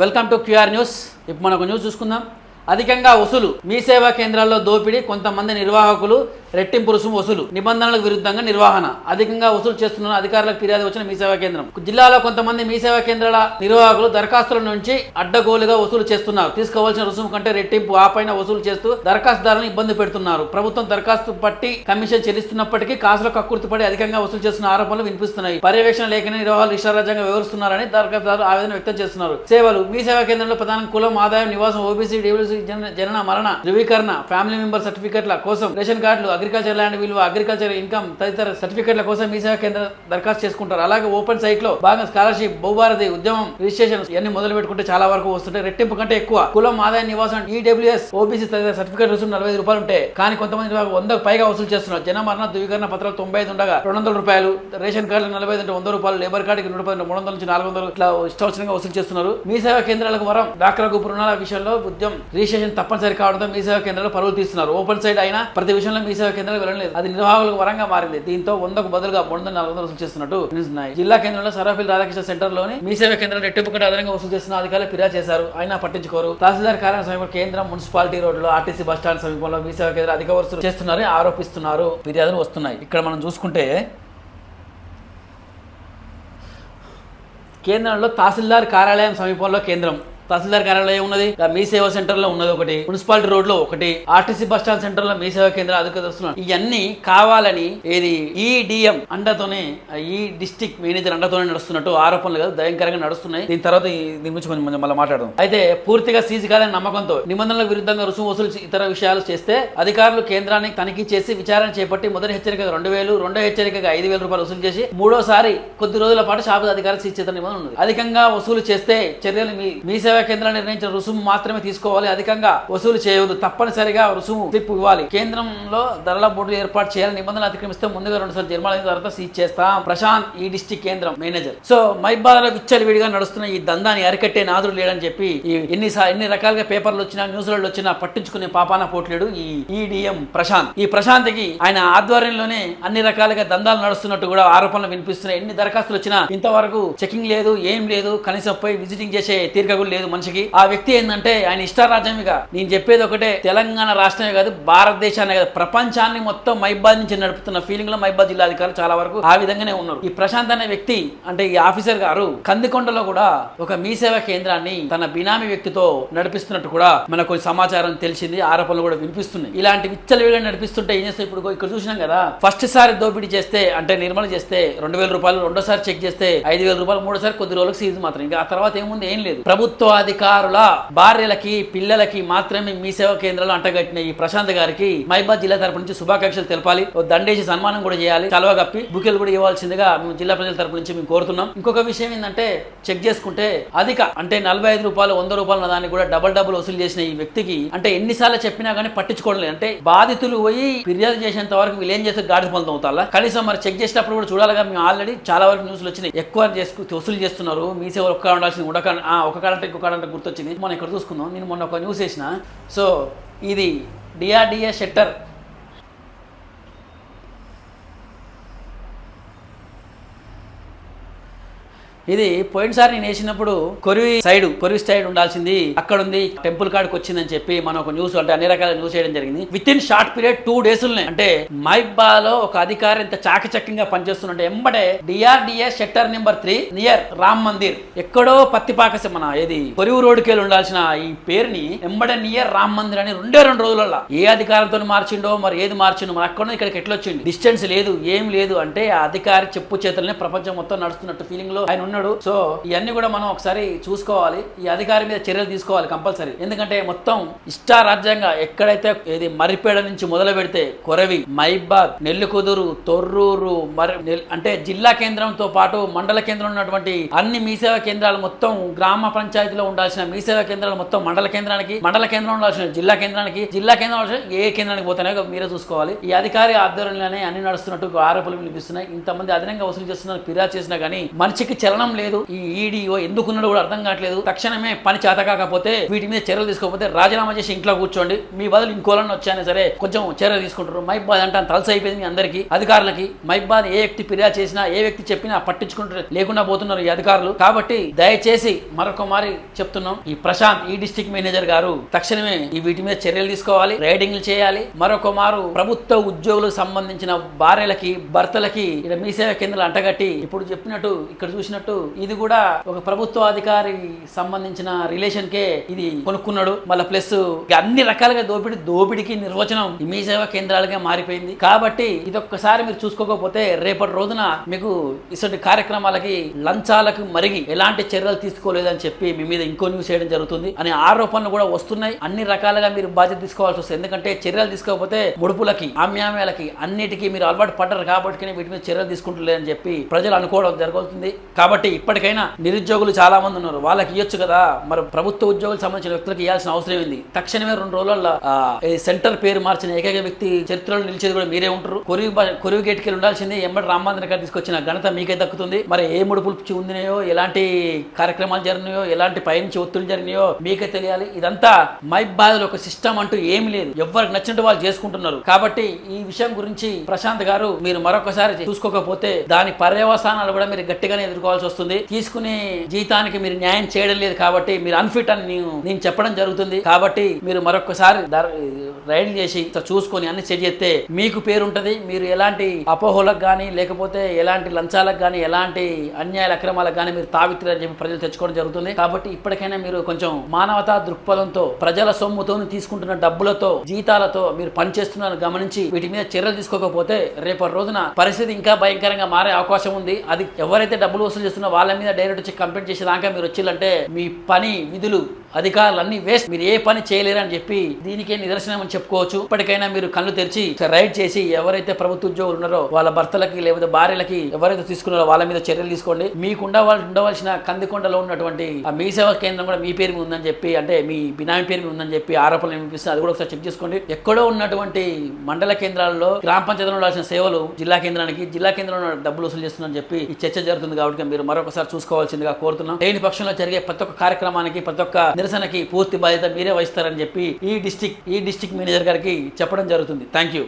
Welcome to QR news. ఇప్పుడు మనకు news చూసుకుందాం. అధికంగా వసూలు మీ సేవా కేంద్రాల్లో దోపిడీ కొంతమంది నిర్వాహకులు రెట్టింపు రుసుము వసూలు నిబంధనలకు విరుద్ధంగా నిర్వహణ. అధికంగా వసూలు చేస్తున్న అధికారులకు ఫిర్యాదు వచ్చిన మీ సేవా కేంద్రం. జిల్లాలో కొంతమంది మీ సేవా కేంద్రాల నిర్వాహకులు దరఖాస్తుల నుంచి అడ్డగోలుగా వసూలు చేస్తున్నారు. తీసుకోవాల్సిన రుసుము కంటే రెట్టింపు ఆ పైన వసూలు చేస్తూ దరఖాస్తుదారులను ఇబ్బంది పెడుతున్నారు. ప్రభుత్వం దరఖాస్తు పట్టి కమిషన్ చెల్లిస్తున్నప్పటికీ కాసుల కక్కుర్తి పడి అధికంగా వసూలు చేస్తున్న ఆరోపణలు వినిపిస్తున్నాయి. పర్యవేక్షణ లేఖని నిర్వాహాలు ఇష్టారాజ్యంగా వివరిస్తున్నారని దరఖాస్తుదారులు ఆవేదన వ్యక్తం చేస్తున్నారు. సేవలు మీ సేవా కేంద్రంలో ప్రధాన కులం ఆదాయం నివాసం ఓబీసీ డబ్ల్యూసీ జనన మరణ ధృవీకరణ ఫ్యామిలీ మెంబర్ సర్టిఫికెట్ల కోసం రేషన్ కార్డులు అగ్రికల్చర్ ల్యాండ్ విలువ అగ్రికల్చర్ ఇన్కమ్ తదితర సర్టిఫికెట్ల కోసం మీ సేవా కేంద్ర దరఖాస్తు చేసుకుంటారు. అలాగే ఓపెన్ సైట్లో భాగంగా స్కాలర్షిప్ బహుభారతి ఉద్యమం రిజిస్ట్రేషన్ ఇవన్నీ మొదలు పెట్టుకుంటే చాలా వరకు వస్తుంటాయి. రెట్టింపు కంటే ఎక్కువ కులం ఆదాయ నివాసం ఈడబ్ల్యూఎస్ ఓబీసీ తదితర సర్టిఫికేట్ రుసుము నలభై రూపాయలు ఉంటాయి. కానీ కొంతమంది వందకు పైగా వసూలు చేస్తున్నారు. జన మరణ ధృవీకరణ పత్రాలు తొంభై ఐదు ఉండగా రెండు వందల రూపాయలు రేషన్ కార్డులు నలభై ఐదు వంద రూపాయలు లేబర్ కార్డుకి నూట పది మూడు వందల నుంచి నాలుగు వందలు ఇట్లా ఇష్టవచ్చినంగా వసూలు చేస్తున్నారు. మీ సేవా కేంద్రాలకు వరం డాక్టర్లకు రుణాల విషయంలో ఉద్యమం రిజిస్ట్రేషన్ తప్పనిసరి కావడంతో మీ సేవా కేంద్రాలు పరువులు తీస్తున్నారు. ఓపెన్ సైడ్ అయినా ప్రతి విషయంలో మీ సేవా కేంద్రాలు వెళ్ళలేదు అది నిర్వాహకులకు వరంగా మారింది. దీంతో వందకు బదులుగా మూడు వందల నాలుగు వందలు వసూలు చేస్తున్నట్టు తెలుస్తున్నాయి. జిల్లా కేంద్రంలో సరాఫిల్ రాధాకృష్ణ సెంటర్లోని మీ సేవ కేంద్రం రెట్టింపు కంటే అదనంగా వసూలు చేస్తున్న అధికారులు ఫిర్యాదు చేశారు. అయినా పట్టించుకోరు. తహసీల్దార్ కార్యాలయం సమీపంలో కేంద్రం మున్సిపాలిటీ రోడ్లో ఆర్టీసీ బస్ స్టాండ్ సమీపంలో మీ సేవ కేంద్రం అధిక వసూలు చేస్తున్నారని ఆరోపిస్తున్నారు. ఫిర్యాదులు వస్తున్నాయి. ఇక్కడ మనం చూసుకుంటే కేంద్రంలో తహసీల్దార్ కార్యాలయం సమీపంలో కేంద్రం తహసీల్దార్ కార్యాలయం ఉన్నది. మీ సేవా సెంటర్లో ఉన్నది ఒకటి. మున్సిపాలిటీ రోడ్లో ఒకటి. ఆర్టీసీ బస్ స్టాండ్ సెంటర్లో మీ సేవా కేంద్రం అధికారులు ఇవన్నీ కావాలని ఏది? ఈ డిఎం అండతోనే ఈ డిస్టిక్ మేనేజర్ అండతోనే నడుస్తున్నట్టు ఆరోపణలు కాదు భయంకరంగా నడుస్తున్నాయి. దీని తర్వాత దీని గురించి కొంచెం మళ్ళీ మాట్లాడదాం. అయితే పూర్తిగా సీజీ కాదని నమ్మకంతో నిబంధనలకు విరుద్ధంగా రుసుము వసూలు ఇతర విషయాలు చేస్తే అధికారులు కేంద్రాన్ని తనిఖీ చేసి విచారణ చేపట్టి మొదటి హెచ్చరిక రెండు వేలు రెండో హెచ్చరికగా ఐదు వేల రూపాయలు వసూలు చేసి మూడోసారి కొద్ది రోజుల పాటు షాపు అధికారులు సీజ్ చేత నిబంధన ఉంది అధికంగా వసూలు చేస్తే చర్యలు మీ మీ సేవా కేంద్రాలు నిర్ణయించిన రుసుము మాత్రమే తీసుకోవాలి. అధికంగా వసూలు చేయవద్దు. తప్పనిసరిగా రుసుము స్లిప్ ఇవ్వాలి. కేంద్రంలో ధరల బోర్డు ఏర్పాటు చేయాలని నిబంధనలు అతిక్రమిస్తే ముందుగా రెండు సార్లు జరిమానా తర్వాత సీజ్ చేస్తాం. ప్రశాంత్ ఈ డిస్టిక్ కేంద్రం మేనేజర్. సో మైబాల విచ్చలవిడిగా నడుస్తున్న ఈ దందాన్ని అరికట్టే నాదుడు లేడని చెప్పి ఈ ఎన్ని ఎన్ని రకాలుగా పేపర్లు వచ్చినా న్యూస్లలో వచ్చినా పట్టించుకునే పాపాన పోట్లేడు ఈ ఈడిఎం ప్రశాంత్. ఈ ప్రశాంత్కి ఆయన ఆధ్వర్యంలోనే అన్ని రకాలుగా దందాలు నడుస్తున్నట్టు కూడా ఆరోపణలు వినిపిస్తున్నాయి. ఎన్ని దరఖాస్తులు వచ్చినా ఇంతవరకు చెకింగ్ లేదు ఏం లేదు. కనీసం పోయి విజిటింగ్ చేసే తీరిక కూడా లేదు మనిషికి. ఆ వ్యక్తి ఏంటంటే ఆయన ఇష్టారాజ్యమిగా నేను చెప్పేది ఒకటే తెలంగాణ రాష్ట్రమే కాదు భారతదేశాన్ని కాదు. ప్రపంచాన్ని మొత్తం మైబాద్ నుంచి నడుపుతున్న ఫీలింగ్లో మైబాద్ జిల్లా అధికారులు చాలా వరకు ఆ విధంగానే ఉన్నారు. ఈ ప్రశాంత్ అనే వ్యక్తి అంటే ఈ ఆఫీసర్ గారు కందికొండలో కూడా ఒక మీ సేవా కేంద్రాన్ని తన బినామీ వ్యక్తితో నడిపిస్తున్నట్టు కూడా మనకు సమాచారం తెలిసింది ఆరోపణలు కూడా వినిపిస్తున్నాయి. ఇలాంటి విచ్చలవిడిగా నడిపిస్తుంటే ఏం చేస్తే ఇప్పుడు? ఇక్కడ చూసినాం కదా. ఫస్ట్ సారి దోపిడీ చేస్తే అంటే నిర్మల చేస్తే రెండు వేల రూపాయలు రెండోసారి చెక్ చేస్తే ఐదు వేల రూపాయలు మూడోసారి కొద్ది రోజులకు సీజ్ మాత్రం. ఇంకా ఆ తర్వాత ఏముంది? ఏం లేదు. ప్రభుత్వ అధికారుల భార్యలకి పిల్లలకి మాత్రమే మీ సేవా కేంద్రాలు అంటగట్టిన ఈ ప్రశాంత్ గారికి మైబాద్ జిల్లా తరపు నుంచి శుభాకాంక్షలు తెలపాలి. ఓ దండేసి సన్మానం కూడా చేయాలి. చలవ కప్పి బుకెలు కూడా ఇవ్వాల్సిందిగా మేము జిల్లా ప్రజల తరపు నుంచి మేము కోరుతున్నాం. ఇంకొక విషయం ఏంటంటే చెక్ చేసుకుంటే అధిక అంటే నలభై ఐదు రూపాయలు వంద రూపాయలు దాన్ని కూడా డబల్ డబుల్ వసూలు చేసిన ఈ వ్యక్తికి అంటే ఎన్నిసార్లు చెప్పినా కానీ పట్టించుకోవడం లేదు. అంటే బాధితులు పోయి ఫిర్యాదు చేసేంత వరకు వీళ్ళు ఏం చేస్తే గాడి పొందుతాం అవుతారా కనీసం మరి చెక్ చేసినప్పుడు కూడా చూడాలిగా మేము ఆల్రెడీ చాలా వరకు న్యూస్లు వచ్చినాయి. ఎక్కువ చేసుకు వసూలు చేస్తున్నారు. మీ సేవలు ఒక్క ఉండాల్సింది ఒక కాడ- ఆ, కాడంటే గుర్తొచ్చింది. మనం ఇక్కడ చూసుకుందాం. నేను మొన్న ఒక న్యూస్ వేసిన సో ఇది డిఆర్డిఏ షెట్టర్ ఇది పోయినసారి నేను వేసినప్పుడు కొరివి సైడ్ కొరివి సైడ్ ఉండాల్సింది. అక్కడ ఉంది టెంపుల్ కాడికి వచ్చిందని చెప్పి మనం ఒక న్యూస్ అంటే అన్ని రకాల న్యూస్ చేయడం జరిగింది. With in short period two days అంటే మైబాలో ఒక అధికారి ఇంత చాకచక్యంగా పనిచేస్తున్నట్టు ఎంబడే DRDA sector number three near Ram Mandir. ఎక్కడో పత్తిపాక మన ఏది? కొరివు రోడ్డుకి వెళ్ళి ఉండాల్సిన ఈ పేరుని ఎంబడే నియర్ రామ్ మందిర్ అని రెండే రెండు రోజులలో ఏ అధికారంతో మార్చిండో మరి ఏది మార్చిండో మరి అక్కడ ఇక్కడికి ఎట్లా వచ్చింది డిస్టెన్స్ లేదు ఏం లేదు. అంటే ఆ అధికారి చెప్పు చేతులనే ప్రపంచం మొత్తం నడుస్తున్నట్టు ఫీలింగ్లో ఆయన ఉన్నాడు. సో ఇవన్నీ కూడా మనం ఒకసారి చూసుకోవాలి. ఈ అధికారి మీద చర్యలు తీసుకోవాలి కంపల్సరీ. ఎందుకంటే మొత్తం ఇష్టారాజ్యంగా ఎక్కడైతే ఇది మరిపేడ నుంచి మొదలు పెడితే కొరవి మైబాగ్ నెల్లికుదురు తొర్రూరు మరి నెల్- అంటే జిల్లా కేంద్రంతో పాటు మండల కేంద్రం ఉన్నటువంటి అన్ని మీసేవ కేంద్రాలు మొత్తం గ్రామ పంచాయతీలో ఉండాల్సిన మీసేవ కేంద్రాలు మొత్తం మండల కేంద్రానికి మండల కేంద్రం ఉండాల్సిన జిల్లా కేంద్రానికి జిల్లా కేంద్రం ఉండాల్సిన ఏ కేంద్రానికి పోతున్నాయో మీరే చూసుకోవాలి. ఈ అధికారి ఆధ్వర్యంలోనే అన్ని నడుస్తున్నట్టు ఆరోపణలు వినిపిస్తున్నాయి. ఇంతమంది అదనంగా వసూలు చేస్తున్నారు ఫిర్యాదు చేసినా కానీ మనిషికి చలన జ్ఞానం లేదు. ఈ ఈడీఓ ఎందుకున్నాడో కూడా అర్థం కావట్లేదు. తక్షణమే పని చేత కాకపోతే వీటి మీద చర్యలు తీసుకోకపోతే రాజీనామా చేసి ఇంట్లో కూర్చోండి. మీ బదులు ఇంకోళ్ళని వచ్చానే సరే కొంచెం చర్యలు తీసుకుంటారు. మైబాద్ అంటే తలస అయిపోయింది మీ అందరికీ అధికారులకి. మైబాద్ ఏ వ్యక్తి ఫిర్యాదు చేసినా ఏ వ్యక్తి చెప్పినా పట్టించుకుంటారు. లేకుండా పోతున్నారు ఈ అధికారులు. కాబట్టి దయచేసి మరొక మారి చెప్తున్నాం. ఈ ప్రశాంత్ ఈ డిస్ట్రిక్ట్ మేనేజర్ గారు తక్షణమే ఈ వీటి మీద చర్యలు తీసుకోవాలి. రైడింగ్లు చేయాలి. మరొక మారు ప్రభుత్వ ఉద్యోగులకు సంబంధించిన భార్యలకి భర్తలకి ఇక్కడ మీ సేవ కేంద్రాలు అంటగట్టి ఇప్పుడు చెప్పినట్టు ఇక్కడ చూసినట్టు ఇది కూడా ఒక ప్రభుత్వ అధికారి సంబంధించిన రిలేషన్ కే ఇది కొనుక్కున్నాడు. మళ్ళీ ప్లస్ అన్ని రకాలుగా దోపిడి దోపిడికి నిర్వచనం మీ సేవా కేంద్రాలుగా మారిపోయింది. కాబట్టి ఇది ఒక్కసారి మీరు చూసుకోకపోతే రేపటి రోజున మీకు ఇటువంటి కార్యక్రమాలకి లంచాలకు మరిగి ఎలాంటి చర్యలు తీసుకోలేదని చెప్పి మీ మీద ఇంకో న్యూస్ చేయడం జరుగుతుంది. అనే ఆరోపణలు కూడా వస్తున్నాయి. అన్ని రకాలుగా మీరు బాధ్యత తీసుకోవాల్సి వస్తుంది. ఎందుకంటే చర్యలు తీసుకోకపోతే ముడుపులకి ఆమ్యామ్యాలకి అన్నిటికీ మీరు అలవాటు పడ్డారు కాబట్టి వీటి మీద చర్యలు తీసుకుంటలేదని చెప్పి ప్రజలు అనుకోవడం జరుగుతుంది. కాబట్టి ఇప్పటికైనా నిరుద్యోగులు చాలా మంది ఉన్నారు. వాళ్ళకి ఇవ్వచ్చు కదా. మరి ప్రభుత్వ ఉద్యోగులకు సంబంధించిన వ్యక్తులకు ఇవ్వాల్సిన అవసరం ఏంది? తక్షణమే రెండు రోజుల్లో సెంటర్ పేరు మార్చిన ఏకైక వ్యక్తి చరిత్రలో నిలిచేది కూడా మీరే ఉంటారు. కొరివి కొరివి గేట్కి వెళ్ళి ఉండాల్సింది. ఎంబడి రామాంధ్ర గారు తీసుకొచ్చిన ఘనత మీకే దక్కుతుంది. మరి ఏ ముడుపులు ఉందినాయో ఎలాంటి కార్యక్రమాలు జరిగినాయో ఎలాంటి పయనించి ఒత్తిడి జరిగినాయో మీకే తెలియాలి. ఇదంతా మై బాధలు ఒక సిస్టమ్ అంటూ ఏమి లేదు. ఎవరికి నచ్చినట్టు వాళ్ళు చేసుకుంటున్నారు. కాబట్టి ఈ విషయం గురించి ప్రశాంత్ గారు మీరు మరొకసారి చూసుకోకపోతే దాని పర్యవసానాలు కూడా మీరు గట్టిగానే ఎదుర్కోవాల్సి వస్తుంది. తీసుకునే జీతానికి మీరు న్యాయం చేయడం లేదు కాబట్టి మీరు అన్ఫిట్ అని నేను నేను చెప్పడం జరుగుతుంది. కాబట్టి మీరు మరొకసారి రైడ్ చేసి చూసుకొని అన్ని సెట్ చేస్తే మీకు పేరు మీరు ఎలాంటి అపోహలకు కానీ లేకపోతే ఎలాంటి లంచాలకు కానీ ఎలాంటి అన్యాయాల అక్రమాలకు కానీ మీరు తావిత్తులని చెప్పి ప్రజలు తెచ్చుకోవడం జరుగుతుంది. కాబట్టి ఇప్పటికైనా మీరు కొంచెం మానవతా దృక్పథంతో ప్రజల సొమ్ముతో తీసుకుంటున్న డబ్బులతో జీతాలతో మీరు పనిచేస్తున్నారని గమనించి వీటి మీద చర్యలు తీసుకోకపోతే రేపటి రోజున పరిస్థితి ఇంకా భయంకరంగా మారే అవకాశం ఉంది. అది ఎవరైతే డబ్బులు వసూలు చేస్తున్నారో వాళ్ళ మీద డైరెక్ట్ వచ్చి కంప్లైంట్ చేసేదాకా మీరు వచ్చిందంటే మీ పని విధులు అధికారులు అన్ని వేస్ట్. మీరు ఏ పని చేయలేరని చెప్పి దీనికే నిదర్శనం అని చెప్పుకోవచ్చు. ఇప్పటికైనా మీరు కళ్ళు తెరిచి రైడ్ చేసి ఎవరైతే ప్రభుత్వ ఉద్యోగులు ఉన్నారో వాళ్ళ భర్తలకి లేకపోతే భార్యలకి ఎవరైతే తీసుకున్నారో వాళ్ళ మీద చర్యలు తీసుకోండి. మీకు వాళ్ళు ఉండవలసిన కందికొండలో ఉన్నటువంటి ఆ మీ సేవా కేంద్రం కూడా మీ పేరు మీద ఉందని చెప్పి అంటే మీ బినామీ పేరు మీద ఉందని చెప్పి ఆరోపణలు వినిపిస్తుంది అది కూడా ఒకసారి చెక్ చేసుకోండి. ఎక్కడో ఉన్నటువంటి మండల కేంద్రాల్లో గ్రామ పంచాయతీలో ఉండాల్సిన సేవలు జిల్లా కేంద్రానికి జిల్లా కేంద్రంలో డబ్బులు వసూలు చేస్తుందని చెప్పి ఈ చర్చ జరుగుతుంది కాబట్టి మీరు మరొకసారి చూసుకోవాల్సిందిగా కోరుతున్నాం. లేని పక్షంలో జరిగే ప్రతి ఒక్క కార్యక్రమానికి ప్రతి ఒక్క నిరసనకి పూర్తి బాధ్యత మీరే వహిస్తారని చెప్పి ఈ డిస్టిక్ ఈ డిస్టిక్ మేనేజర్ గారికి చెప్పడం జరుగుతుంది. Thank you